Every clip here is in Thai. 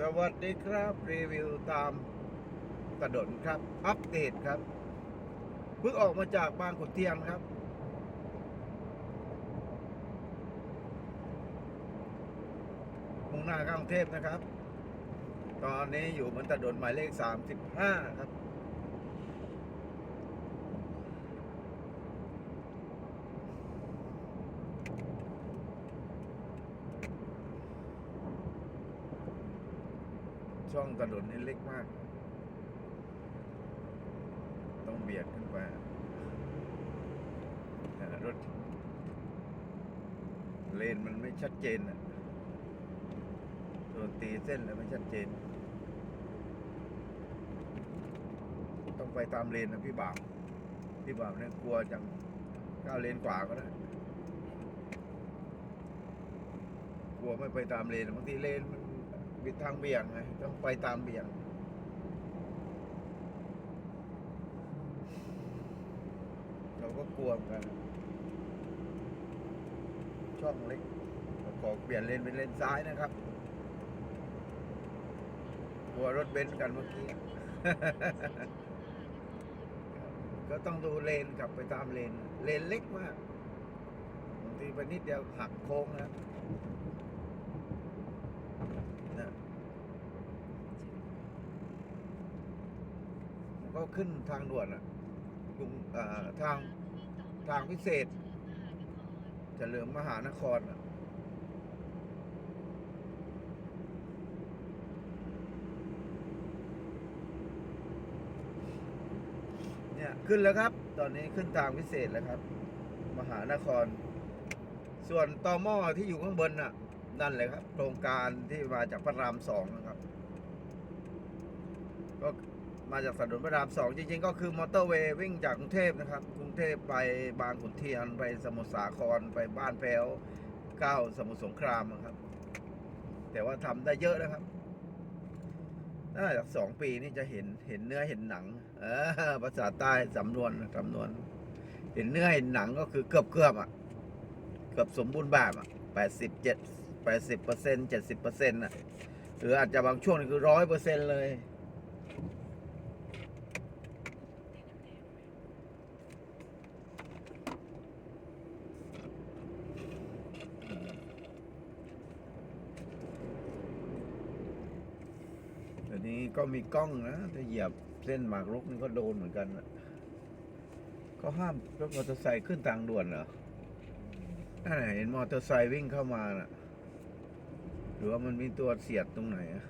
สวัสดีครับ รีวิวตามถนนครับ อัปเดตครับเพิ่งออกมาจากบางขุนเทียนครับ มุ่งหน้ากรุงเทพนะครับ ตอนนี้อยู่บนถนนหมายเลข 35 ครับ ช่องถนนนี่เล็กมาก ต้องเบียดขึ้นไปอ่รถเลนมันไม่ชัดเจนอะโดนตีเส้นแล้วไม่ชัดเจน ต้องไปตามเลนนะพี่บ่าวพี่บ่าวเนี่ยกลัวจังก้าวเลนกว่าก็ได้กลัวไม่ไปตามเลนบางทีเลนมัน บิดทางเบี่ยงไงต้องไปตามเบี่ยงเราก็กลัวเหมือนกัน ช่องเล็กขอเปลี่ยนเลนเป็นเลนซ้ายนะครับกลัวรถเบนซ์กันเมื่อกี้ ก็ต้องดูเลนกลับไปตามเลน เลนเล็กมากบางทีไปนิดเดียวหักโค้งนะ ก็ขึ้นทางด่วนอะกรุงอ่าทางทางพิเศษเฉลิมมหานครอะเนี่ยขึ้นแล้วครับ ตอนนี้ขึ้นทางพิเศษแล้วครับ มหานคร ส่วนต่อหม้อที่อยู่ข้างบนน่ะ นั่นเลยครับ โครงการที่มาจากพระรามสองนะครับ ก็ มาจากถนนพระรามสองจริงๆ ก็คือมอเตอร์เวย์วิ่งจากกรุงเทพนะครับ กรุงเทพไปบางขุนเทียนไปสมุทรสาครไปบ้านแพ้วก้าสมุทรสงครามครับ แต่ว่าทำได้เยอะนะครับน่าจะสองปีนี่จะเห็นเห็นเนื้อเห็นหนัง เออภาษาใต้สำนวนสำนวน เห็นเนื้อเห็นหนังก็คือเกือบเกือบอะ เกือบสมบูรณ์แบบอะแปดสิบเจ็ดแปดสิบเปอร์เซ็นเจ็ดสิบเปอร์เซ็นต์อะหรืออาจจะบางช่วงนี่คือร้อยเปอร์เซ็นต์เลย เดี๋ยวนี้ ก็มีกล้องนะถ้าเหยียบเส้นหมากรุกนี่ก็โดนเหมือนกันนะก็ห้ามรถมอเตอร์ไซค์ขึ้นทางด่วนเหรอนั่นเห็นมอเตอร์ไซค์วิ่งเข้ามาน่ะ หรือว่ามันมีตัวเสียดตรงไหนอะ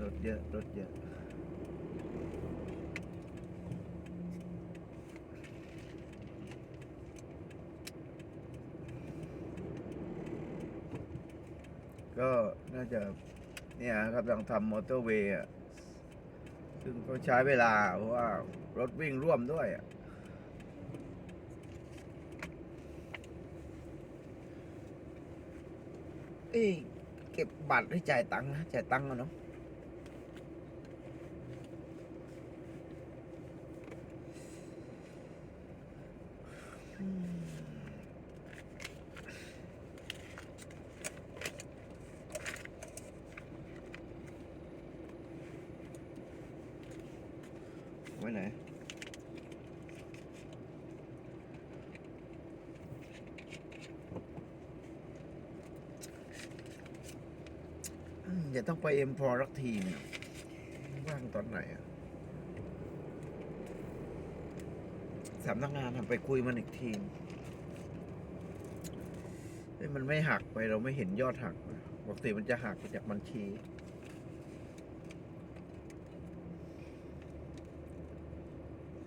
รถเยอะรถเยอะ ก็น่าจะเนี่ยครับกำลังทำมอเตอร์เวย์อะซึ่งก็ใช้เวลา เพราะว่ารถวิ่งร่วมด้วยอะเอ้ยเก็บบัตรให้จ่ายตังค์นะจ่ายตังค์กันเนาะไว้ไหน อืมอย่าต้องไปเอ็มพอรักทีเนี่ยว่างตอนไหนอะสำนักงานทำไปคุยมันอีกทีเอ้ยมันไม่หักไปเราไม่เห็นยอดหักปกติมันจะหักไปจากบัญชี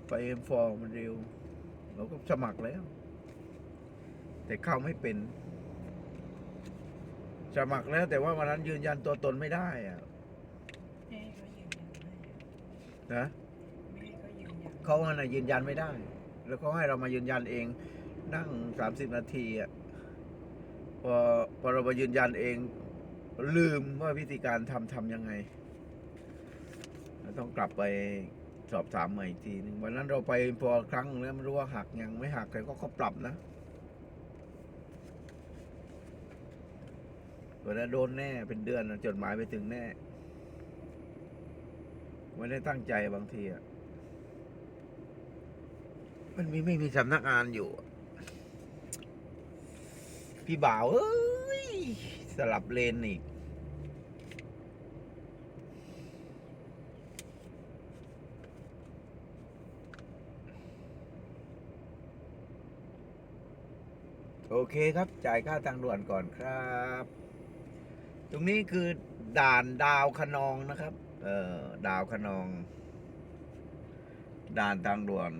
ไปเอ็มฟอมันเร็ว เราก็สมัครแล้ว แต่เข้าไม่เป็น สมัครแล้ว แต่ว่าวันนั้นยืนยันตัวตนไม่ได้อะแม่เขายืนยันให้นะแม่เขายืนยันเขาอะนะยืนยันไม่ได้ แล้วเขาให้เรามายืนยันเอง นั่งสามสิบนาทีอะพอพอเรามายืนยันเอง ลืมว่าวิธีการทำทำยังไงเราต้องกลับไปสอบถามใหม่อีกทีหนึงวันนั้นเราไปพอครั้งแล้วไม่รู้ว่าหักยังไม่หักแต่ก็เขาปรับนะ วันนั้นโดนแน่เป็นเดือนจดหมายไปถึงแน่ไม่ได้ตั้งใจบางทีอะมันมีไม่มีสำนักงานอยู่ พี่บ่าวเอ้ยสลับเลนอีกโอเคครับ จ่ายค่าทางด่วนก่อนครับ ตรงนี้คือด่านดาวคนองนะครับ เออดาวคนอง ด่านทางด่วน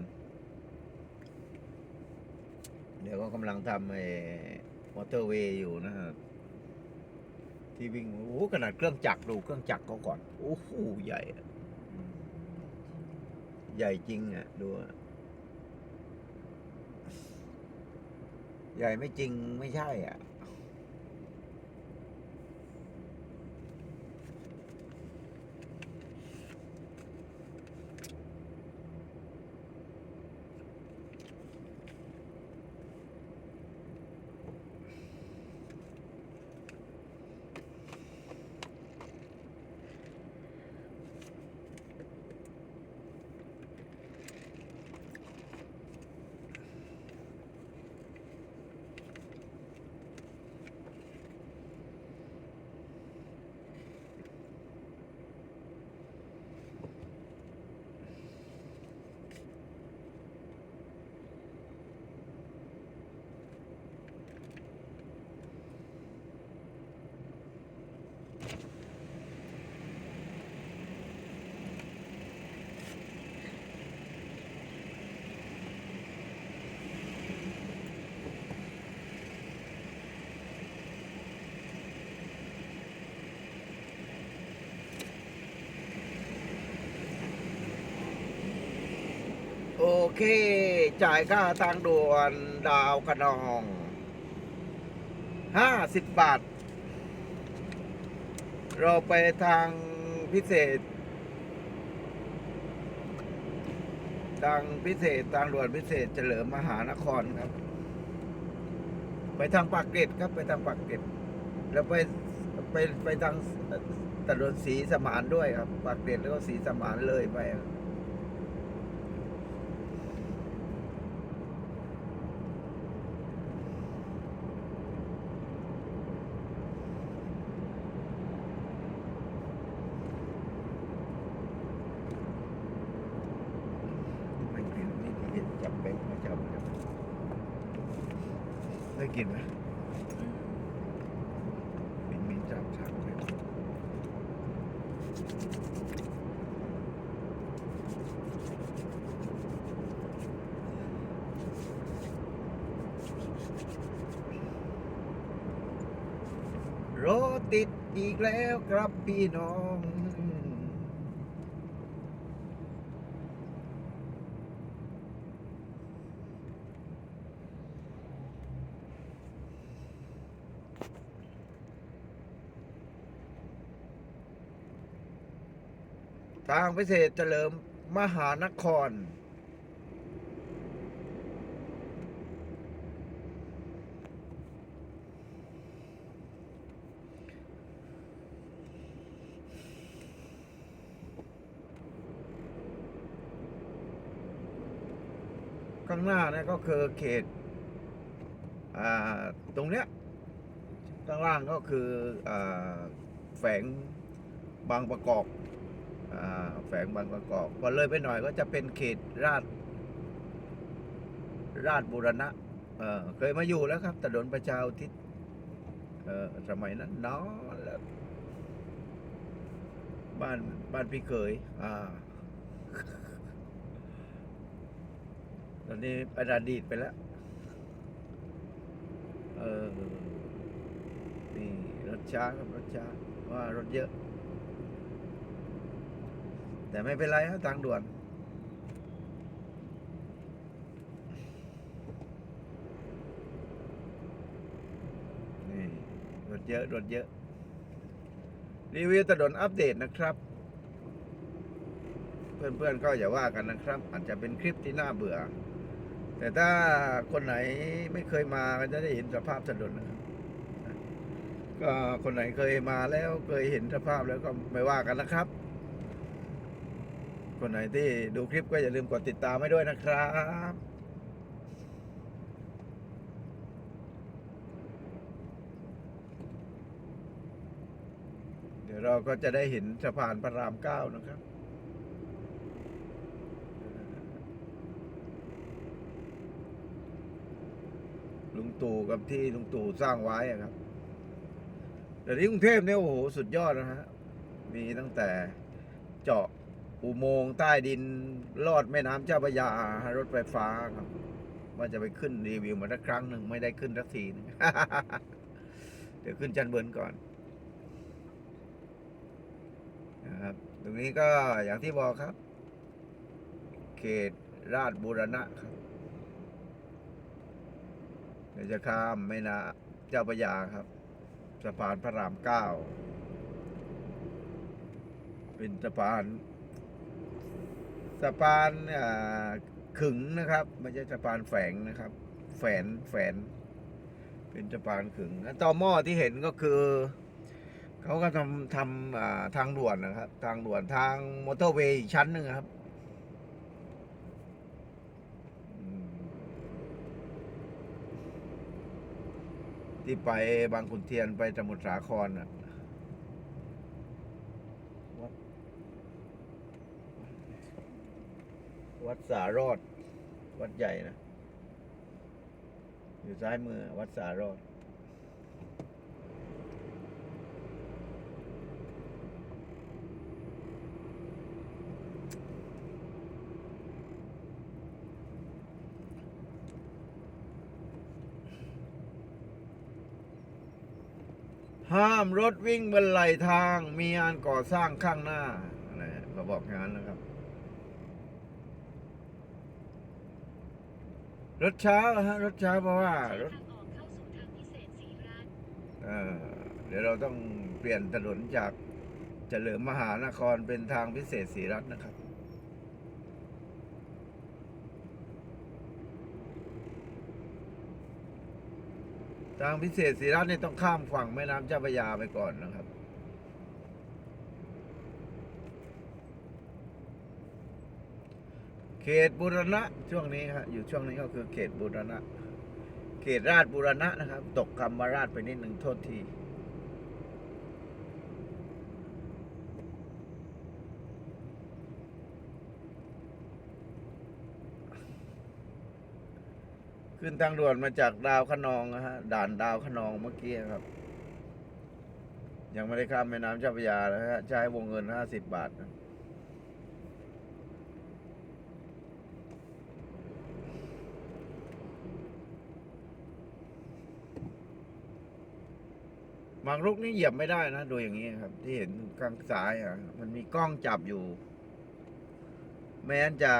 เดี๋ยวก็กำลังทำไอ้มอเตอร์เวย์อยู่นะฮะที่วิ่งโอ้ขนาดเครื่องจักรดูเครื่องจักรเขาก่อน โอ้โหใหญ่ ใหญ่จริงอะ ดูใหญ่ไม่จริงไม่ใช่อะ เค จ่ายค่าทางด่วนดาวคะนองห้าสิบบาท เราไปทางพิเศษ ทางพิเศษทางด่วนพิเศษเฉลิมมหานครครับ ไปทางปากเกร็ดครับไปทางปากเกร็ดแล้วไปไปไปทางถนนสีสมานด้วยครับปากเกร็ดแล้วก็สีสมานเลยไปครับ ไม่กินนี่เห็น จับแบงค์มาจับจับได้กินไหมมินมินจับจับแบงค์รถติดอีกแล้วครับพี่น้อง ทางพิเศษเฉลิมมหานคร ข้างหน้าเนี่ยก็คือเขต อ่า ตรงเนี้ยข้างล่างก็คืออแฝงบางประกอบ แฝงบางประกอบพอเลยไปหน่อยก็จะเป็นเขตราช ราชบุรณะเเคยมาอยู่แล้วครับถนนประชาอุทิศสมัยนั้นน้อนแล้วบ้านบ้านพี่เคยอ่าตอนนี้เป็นอดีตไปแล้ว เออ นี่รถช้าครับรถช้าว่ารถเยอะ แต่ไม่เป็นไรครับทางด่วน นี่รถเยอะรถเยอะ รีวิวถนนอัปเดตนะครับ เพื่อนๆก็อย่าว่ากันนะครับ อาจจะเป็นคลิปที่น่าเบื่อ แต่ถ้าคนไหนไม่เคยมาก็จะได้เห็นสภาพถนนนะครับก็คนไหนเคยมาแล้วเคยเห็นสภาพแล้วก็ไม่ว่ากันนะครับ คนไหนที่ดูคลิปก็อย่าลืมกดติดตามให้ด้วยนะครับเดี๋ยวเราก็จะได้เห็นสะพานพระรามเก้านะครับ ลุงตู่กับที่ลุงตู่สร้างไว้อะครับแต่ที่กรุงเทพเนี่ยโอ้โห สุดยอดนะฮะ มีตั้งแต่เจาะ อุโมงค์ใต้ดินลอดแม่น้ำเจ้าพระยารถไฟฟ้าครับ ว่าจะไปขึ้นรีวิวมาสักครั้งหนึ่งไม่ได้ขึ้นสักทีนึงเดี๋ยวขึ้นจันเบิร์นก่อนนะครับตรงนี้ก็อย่างที่บอกครับ เขตราชบูรณะครับเดี๋ยวจะข้ามแม่น้ำเจ้าพระยาครับสะพานพระรามเก้าเป็นสะพาน สะพานขึงนะครับ ไม่ใช่สะพานแฝงนะครับ แฝนแฝน เป็นสะพานขึงแล้วต่อหม้อที่เห็นก็คือเขาก็ทำทำอ่าทางด่วนนะครับ ทางด่วนทางมอเตอร์เวย์อีกชั้นหนึ่งครับที่ไปบางขุนเทียนไปสมุทรสาครน่ะวัด วัดสารอด วัดใหญ่นะ อยู่ซ้ายมือ วัดสารอด ห้ามรถวิ่งบนไหลทางมีงานก่อสร้างข้างหน้าอะไรเขาบอกอย่านนะครับ รถเช้าฮะรถเช้าเพราะว่ารถออกเข้าสู่ทางพิเศษสีรัตน์เอ่อเดี๋ยวเราต้องเปลี่ยนถนนจากเฉลิมมหานครเป็นทางพิเศษศรีรัตน์นะครับ ทางพิเศษศรีรัตน์เนี่ยต้องข้ามฝั่งแม่น้ำเจ้าพระยาไปก่อนนะครับ ขตบูรณะช่วงนี้ครับอยู่ช่วงนี้ก็คือเขตบูรณะ เขตราชบูรณะนะครับ ตกคำว่าราชไปนิดหนึ่งโทษทีขึ้นทางด่วนมาจากดาวขนองนะฮะด่านดาวขนองเมื่อกี้ครับ ยังไม่ได้ข้ามแม่น้ำเจ้าพระยานะฮะใช้วงเงินห้าสิบบาทนะ หมากรุกนี่เหยียบไม่ได้นะดูอย่างนี้ครับ ที่เห็นข้างซ้ายอะ มันมีกล้องจับอยู่ แม้นจะ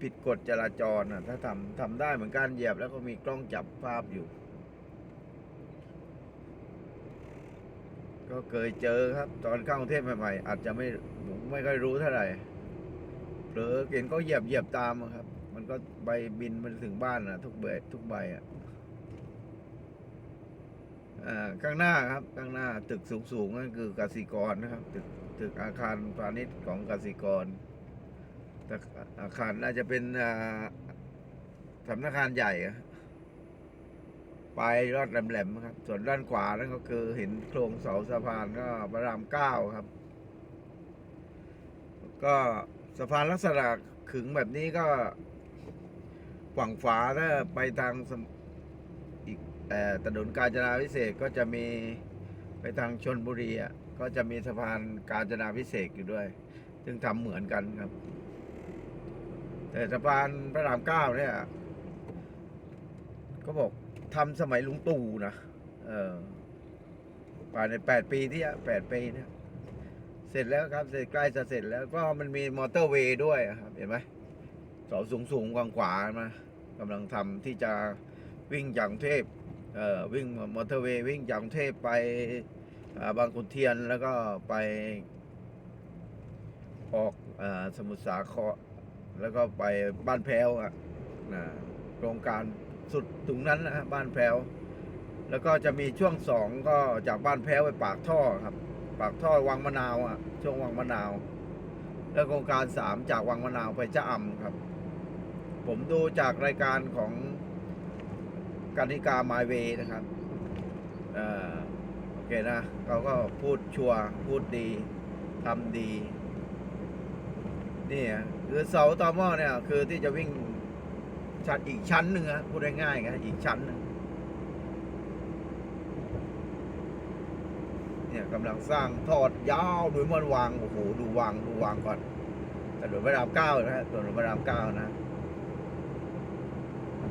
ผิดกฎจราจรนะถ้าทำทำได้เหมือนกันเหยียบแล้วก็มีกล้องจับภาพอยู่ ก็เคยเจอครับ ตอนเข้ากรุงเทพใหม่ๆอาจจะไม่ผมไม่ค่อยรู้เท่าไหร่เผลอเห็นก็เหยียบเหยียบตามครับ มันก็ใบบินมันถึงบ้านนะทุกใบทุกใบอะ ข้างหน้าครับข้างหน้าตึกสูงๆนั่นคือกสิกรนะครับ ตึกตึกอาคารพาณิชย์ของกสิกรแต่อาคารน่าจะเป็นอ่าสำนักงานใหญ่ปลายรอดแหลมๆครับ ส่วนด้านขวานั่นก็คือเห็นโครงเสาสะพานก็พระรามเก้าครับ ก็สะพานลักษณะขึงแบบนี้ก็ฝั่งฝาถ้าไปทางส แต่ถนนกาญจนาพิเศษก็จะมีไปทางชนบุรีอะก็จะมีสะพานกาญจนาพิเศษอยู่ด้วย ซึ่งทำเหมือนกันครับ แต่สะพานพระรามเก้าเนี่ย ก็บอกทำสมัยลุงตู่นะเออภายในแปดปีที่แปดปีเนี่ยเสร็จแล้วครับ เสร็จใกล้จะเสร็จแล้วก็มันมีมอเตอร์เวย์ด้วยครับ เห็นไหมเสาสูงสูงกว้างขวางๆมากำลังทำที่จะวิ่งจากกรุงเทพ วิ่งมอเตอร์เวย์วิ่งจากกรุงเทพไปบางขุนเทียนแล้วก็ไปออกอสมุทรสาครแล้วก็ไปบ้านแพ้วอะนะโครงการสุดตรงนั้นนะบ้านแพ้ว แล้วก็จะมีช่วงสองก็จากบ้านแพ้วไปปากท่อครับ ปากท่อวังมะนาวอะ ช่วงวังมะนาว แล้วโครงการสามจากวังมะนาวไปชะอำครับ ผมดูจากรายการของ กานิกาไมเวนะครับเออโอเคนะเขาก็พูดชัวพูดดีทำดีนี่อะคือเสาตอหม้อเนี่ย คือที่จะวิ่งชั้นอีกชั้นหนึ่งอะพูดง่ายๆกันอีกชั้นหนึ่งเนี่ยกำลังสร้างทอดยาวโดยมันวางโอ้โหดูวางดูวางก่อนถนนพระรามเก้านะฮะถนนพระรามเก้านะ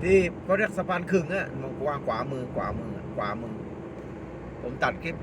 ที่เขาเรียกสะพานขึงอะมองกว้างขวามือขวามือขวามือ ผมตัดคลิป